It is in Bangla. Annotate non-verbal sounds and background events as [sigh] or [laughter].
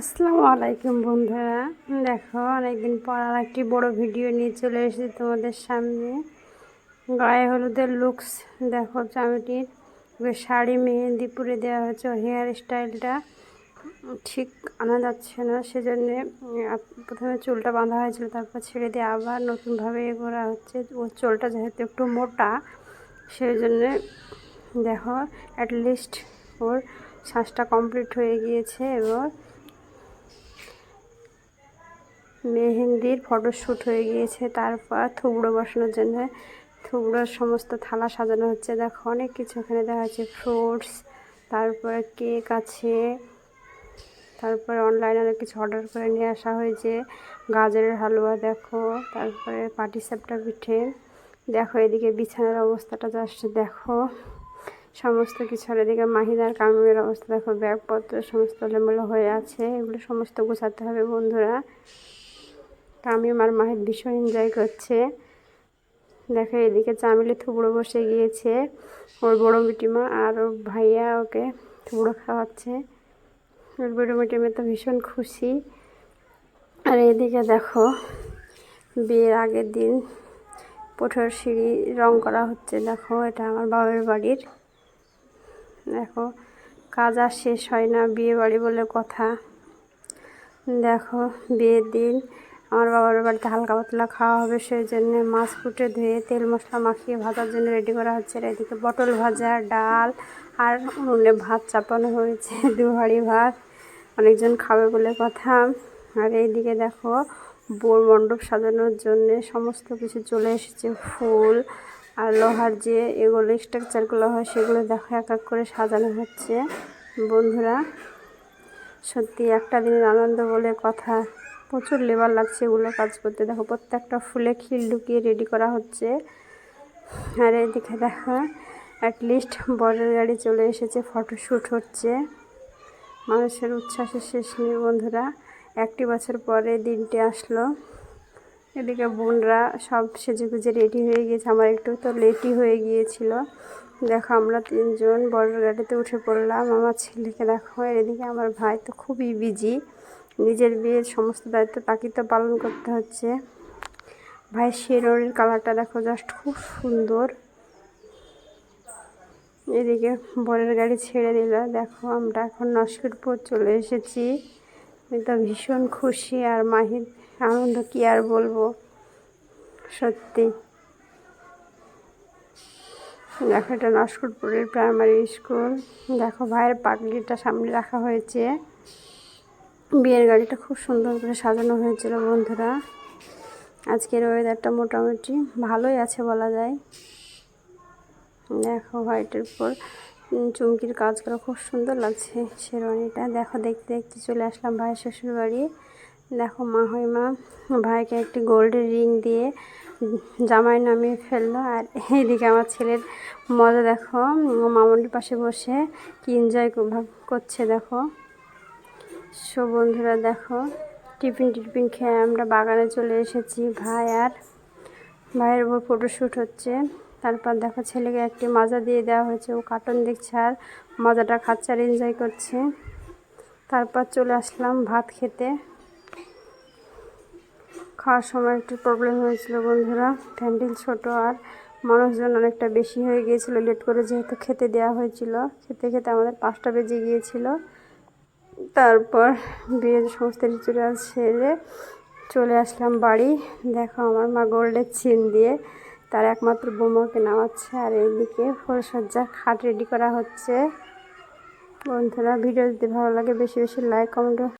আসসালামু আলাইকুম বন্ধুরা। দেখো, অনেকদিন পর আর একটি বড় ভিডিও নিয়ে চলে এসেছি তোমাদের সামনে। গায়ে হলুদের লুকস দেখো চামিটির শাড়ি মেহেন্দি পুরে দেওয়া হয়েছে হেয়ার স্টাইলটা ঠিক আনা যাচ্ছে না, সেজন্যে প্রথমে চুলটা বাঁধা হয়েছিল, তারপর ছেড়ে দিয়ে আবার নতুনভাবে এ করা হচ্ছে। ওর চুলটা যেহেতু একটু মোটা সেই জন্যে দেখো অ্যাটলিস্ট ওর শ্বাসটা কমপ্লিট হয়ে গিয়েছে এবং মেহেন্দির ফটোশ্যুট হয়ে গিয়েছে, তারপর থুবড়ো বসানোর জন্য। থুবড়োর সমস্ত থালা সাজানো হচ্ছে। দেখো, অনেক কিছু এখানে দেখা যাচ্ছে। ফ্রুটস তারপরে কেক আছে। তারপরে অনলাইনে অনেক কিছু অর্ডার করে নিয়ে আসা হয়েছে। গাজরের হালুয়া দেখো, তারপরে পাটি সাপটা পিঠে। দেখো, এদিকে বিছানার অবস্থাটা জাস্ট দেখো। সমস্ত কিছু আর এদিকে মাহিদার কামের অবস্থা দেখো। ব্যাগপত্র, সমস্ত লেমলো হয়ে আছে। এগুলো সমস্ত গোছাতে হবে বন্ধুরা। আমি আমার মাহিদ ভীষণ এনজয় করছে। দেখো এদিকে চামিলি থুবড়ো বসে গিয়েছে, ওর বড়ো মিটিমা আর ওর ভাইয়া ওকে থুবড়ো খাওয়াচ্ছে। ওর বড়ো মিটিমা তো ভীষণ খুশি। আর এদিকে দেখো বিয়ের আগের দিন পোঠোর সিঁড়ি রং করা হচ্ছে, দেখো এটা আমার বাবার বাড়ির। দেখো কাজ আর শেষ হয় না বিয়ে বাড়ি বলে কথা। দেখো বিয়ের দিন আমার বাবার বাড়িতে হালকা পাতলা খাওয়া হবে সেই জন্য মাছ ফুটে ধুয়ে তেল মশলা মাখিয়ে ভাজার জন্য রেডি করা হচ্ছে। আর এদিকে পটল ভাজা, ডাল আর উনুনে ভাত চাপানো হয়েছে [laughs] দু হাঁড়ি ভাত। অনেকজন খাবে বলে কথা। আর এইদিকে দেখো, বোর মণ্ডপ সাজানোর জন্য সমস্ত কিছু চলে এসেছে, ফুল আর লোহার যে এগুলো স্ট্রাকচারগুলো হয় সেগুলো দেখো এক এক করে সাজানো হচ্ছে। বন্ধুরা, সত্যি একটা দিনের আনন্দ বলে কথা। প্রচুর লেবার লাগছে এগুলো কাজ করতে। দেখো প্রত্যেকটা ফুলে খিল ঢুকিয়ে রেডি করা হচ্ছে। আর এদিকে দেখো অ্যাটলিস্ট বরের গাড়ি চলে এসেছে ফটোশ্যুট হচ্ছে। মানুষের উচ্ছ্বাসের শেষ নেই বন্ধুরা। একটি বছর পরে দিনটি আসলো। এদিকে বোনরা সব সেজে গুজে রেডি হয়ে গিয়েছে। আমার একটু তো লেটই হয়ে গিয়েছিল। দেখো আমরা তিনজন বড় গাড়িতে উঠে পড়লাম। আমার ছেলেকে দেখো, এদিকে আমার ভাই তো খুবই বিজি নিজের বিয়ের সমস্ত দায়িত্ব তাকে তো পালন করতে হচ্ছে। ভাইয়ের শেরোরির কালারটা দেখো জাস্ট খুব সুন্দর। এদিকে বরের গাড়ি ছেড়ে দিল। দেখো, আমরা এখন নস্করপুর চলে এসেছি। আমি তো ভীষণ খুশি আর মাহির আনন্দ কি আর বলব, সত্যি। দেখো, এটা নস্করপুরের প্রাইমারি স্কুল দেখো, ভাইয়ের পাগলিটা সামনে রাখা হয়েছে। বিয়ের গাড়িটা খুব সুন্দর করে সাজানো হয়েছিল, বন্ধুরা। আজকের ওয়েদারটা মোটামুটি ভালোই আছে বলা যায়। দেখো হোয়াইটের উপর চুমকির কাজ করা খুব সুন্দর লাগছে শেরওয়ানিটা। দেখো, দেখতে দেখতে চলে আসলাম ভাইয়ের শ্বশুর বাড়ি দেখো মা হয় মা, ভাইকে একটি গোল্ডের রিং দিয়ে জামাই নামিয়ে ফেলল। আর এইদিকে আমার ছেলের মজা, দেখো, মামনির পাশে বসে কি এনজয় করছে, দেখো। সো বন্ধুরা দেখো, টিফিন টিফিন খেয়ে আমরা বাগানে চলে এসেছি। ভাই আর ভাইয়ের উপর ফটোশ্যুট হচ্ছে। তারপর দেখো ছেলেকে একটি মাজা দিয়ে দেওয়া হয়েছে। ও কার্টুন দেখছে আর মজাটা খাচ্ছে আর এনজয় করছে। তারপর চলে আসলাম ভাত খেতে। খাওয়ার সময় একটু প্রবলেম হয়েছিল বন্ধুরা। ফ্যান্ডিল ছোট আর মানুষজন অনেকটা বেশি হয়ে গিয়েছিল। লেট করে যেহেতু খেতে দেওয়া হয়েছিল, খেতে খেতে আমাদের পাঁচটা বেজে গিয়েছিল। তারপর বিয়ের সমস্ত রিচুয়াল সেরে চলে আসলাম বাড়ি। দেখো আমার মা গোল্ডের চিন দিয়ে তার একমাত্র বোমাকে নামাচ্ছে আর এইদিকে ফলসজ্জা খাট রেডি করা হচ্ছে। বন্ধুরা, ভিডিও যদি ভালো লাগে বেশি বেশি লাইক কমেন্ট